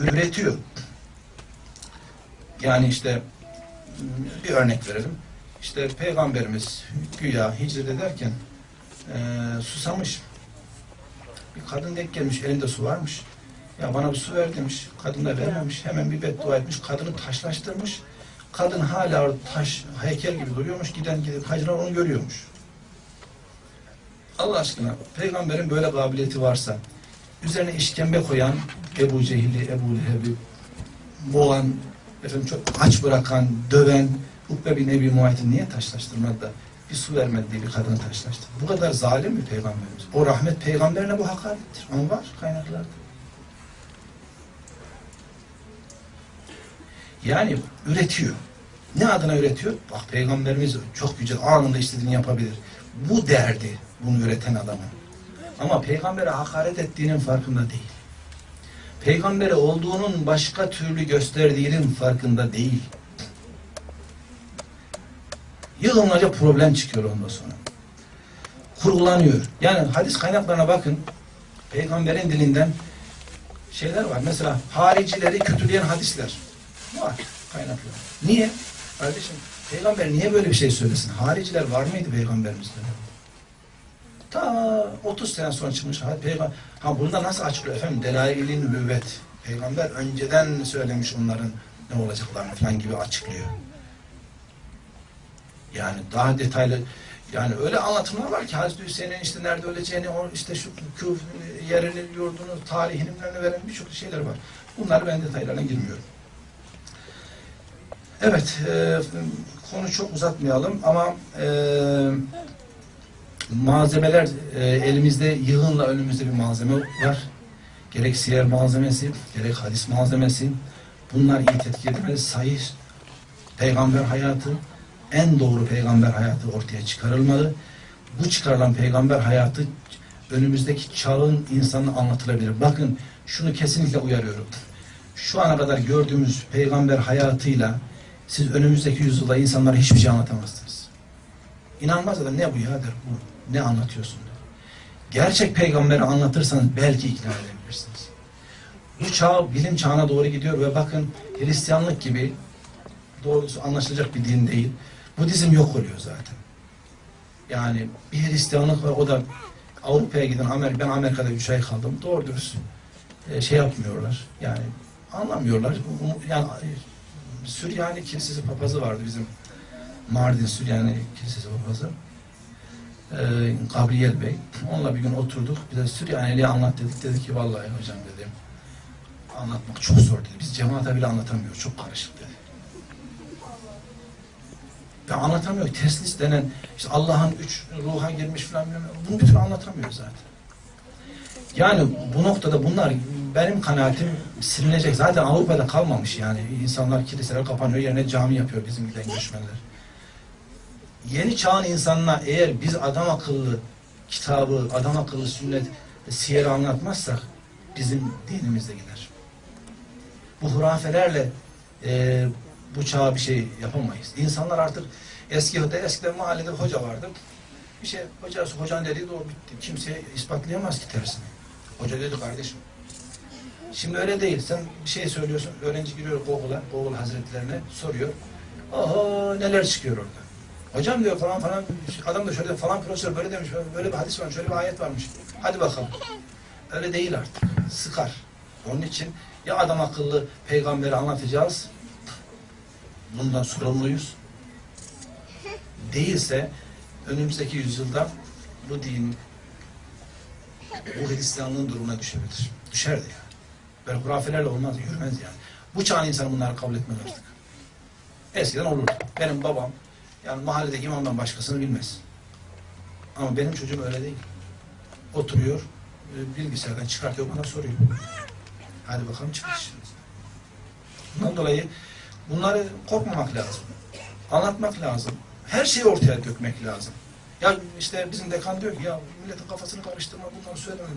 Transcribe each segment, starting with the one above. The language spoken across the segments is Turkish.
üretiyor. Yani işte bir örnek verelim. İşte Peygamberimiz güya hicret ederken eee, susamış. Bir kadın denk gelmiş, elinde su varmış. Ya bana bir su ver demiş. Kadın da vermemiş. Hemen bir beddua etmiş. Kadını taşlaştırmış. Kadın hala taş, heykel gibi duruyormuş. Giden giden hacılar onu görüyormuş. Allah aşkına peygamberin böyle kabiliyeti varsa üzerine işkembe koyan Ebu Cehil'i, Ebu Leheb'i boğan, efendim çok aç bırakan, döven Ukbe bin Ebi Muayt'i niye taşlaştırmadı da bir su vermedi diye bir kadını taşlaştı. Bu kadar zalim mi peygamberimiz? O rahmet peygamberine bu hakarettir. Onun var kaynaklarda. Yani üretiyor. Ne adına üretiyor? Bak peygamberimiz çok güzel anında istediğini yapabilir. Bu derdi bunu üreten adamın. Ama peygambere hakaret ettiğinin farkında değil. Peygamberi olduğunun başka türlü gösterdiğinin farkında değil. Yığınlarca problem çıkıyor ondan sonra. Kurgulanıyor. Yani hadis kaynaklarına bakın. Peygamberin dilinden şeyler var. Mesela haricileri kötüleyen hadisler. Var kaynaklar. Niye? Kardeşim peygamber niye böyle bir şey söylesin? Hariciler var mıydı peygamberimizde? Ta 30 sene sonra çıkmış ha, peygamber. Ha burada nasıl açıklıyor efendim? Delail-i nübüvvet. Peygamber önceden söylemiş onların ne olacaklarını falan gibi açıklıyor. Yani daha detaylı yani öyle anlatımlar var ki Hazreti Hüseyin'in işte nerede öleceğini, işte şu küf, yerini, yurdunu, tarihini veren birçok şeyler var. Bunları ben detaylarına girmiyorum. Evet, e, konu çok uzatmayalım ama e, malzemeler e, elimizde yığınla önümüzde bir malzeme var. Gerek siyer malzemesi, gerek hadis malzemesi. Bunlar iyi tetkik edilmeli. Sahih peygamber hayatı, en doğru peygamber hayatı ortaya çıkarılmalı. Bu çıkarılan peygamber hayatı önümüzdeki çağın insanına anlatılabilir. Bakın şunu kesinlikle uyarıyorum. Şu ana kadar gördüğümüz peygamber hayatıyla siz önümüzdeki yüzyılda insanlara hiçbir şey anlatamazsınız. İnanmaz adam ne bu ya der bu. Ne anlatıyorsun der. Gerçek peygamberi anlatırsanız belki ikna edebilirsiniz. Bu çağ bilim çağına doğru gidiyor ve bakın Hristiyanlık gibi doğrusu anlaşılacak bir din değil. Budizm yok oluyor zaten. Yani bir Hristiyanlık var o da Avrupa'ya giden Amerika, ben Amerika'da üç ay kaldım. Doğru dürüst e, şey yapmıyorlar. Yani anlamıyorlar. Yani Süryani Kilisesi papazı vardı bizim. Mardin Süryani Kilisesi papazı. Ee, Gabriel Bey. Onunla bir gün oturduk. Bize Süryaniliği anlat dedik. Dedi ki vallahi hocam dedim. Anlatmak çok zor dedi. Biz cemaate bile anlatamıyoruz. Çok karışık dedi. Ve anlatamıyor. Teslis denen işte Allah'ın üç ruha girmiş falan bilmem. Bunu bir türlü anlatamıyor zaten. Yani bu noktada bunlar benim kanaatim silinecek. Zaten Avrupa'da kalmamış yani. İnsanlar kiliseler kapanıyor yerine cami yapıyor bizim giden göçmenler. Yeni çağın insanına eğer biz adam akıllı kitabı, adam akıllı sünnet, siyer anlatmazsak bizim dinimiz de gider. Bu hurafelerle e, bu çağa bir şey yapamayız. İnsanlar artık eski de eskiden mahallede hoca vardı. Bir şey hocası hocanın dediği de o bitti. Kimse ispatlayamaz ki tersini. Hoca dedi kardeşim. Şimdi öyle değil. Sen bir şey söylüyorsun. Öğrenci giriyor Google'a, Google hazretlerine soruyor. Oho neler çıkıyor orada. Hocam diyor falan falan adam da şöyle falan profesör böyle demiş böyle bir hadis var şöyle bir ayet varmış. Hadi bakalım. Öyle değil artık. Sıkar. Onun için ya adam akıllı peygamberi anlatacağız. Bundan sorumluyuz. Değilse önümüzdeki yüzyılda bu din bu Hristiyanlığın durumuna düşebilir. Düşer de yani. Böyle hurafelerle olmaz, yürümez yani. Bu çağın insanı bunları kabul etmez artık. Eskiden olurdu. Benim babam yani mahalledeki imamdan başkasını bilmez. Ama benim çocuğum öyle değil. Oturuyor, e, bilgisayardan çıkartıyor bana soruyor. Hadi bakalım çıkış. Bundan dolayı bunları korkmamak lazım. Anlatmak lazım. Her şeyi ortaya dökmek lazım. Ya işte bizim dekan diyor ki ya milletin kafasını karıştırma bunları söyleme.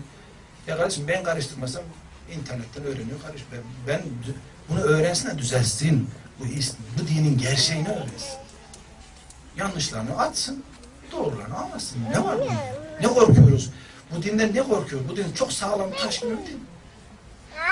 Ya kardeşim ben karıştırmasam internetten öğreniyor karış. Ben, ben bunu öğrensin de düzelsin. Bu, bu dinin gerçeğini öğrensin. Yanlışlarını atsın. Doğrularını anlasın. Ne var bunda? Ne korkuyoruz? Bu dinden ne korkuyoruz? Bu din çok sağlam taş bir din.